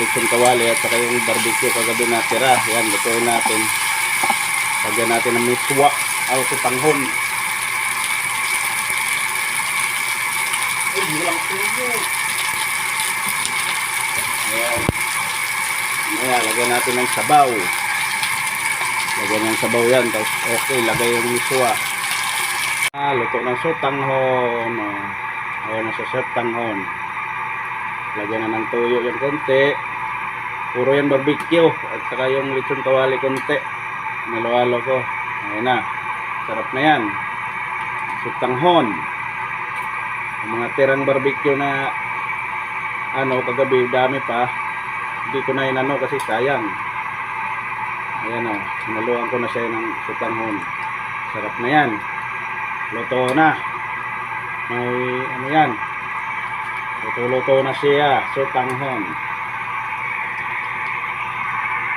lechon kawali at saka yung barbecue kagabi na tira. Yan, lutuin natin. Lagyan natin ng miswa o panghon. Ay, walang tuyo. Ayan. Ayan, lagyan natin ng sabaw. Lagyan ng sabaw yan. Tapos, okay, lagay yung miswa. Ah, luto ng sotanghon. Oh. Ayan na sa sotanghon. Lagyan na ng tuyo yung konti. Puro yan barbecue. At saka yung lechon kawali konti. Nalo-halo ko. Ayan na. Sarap na yan. Sotanghon. Yung mga tirang barbecue na ano kagabi dami pa hindi ko na inano kasi sayang ayan o sinaluan ko na siya ng sutanghon sarap na yan luto na may ano yan luto luto na siya sutanghon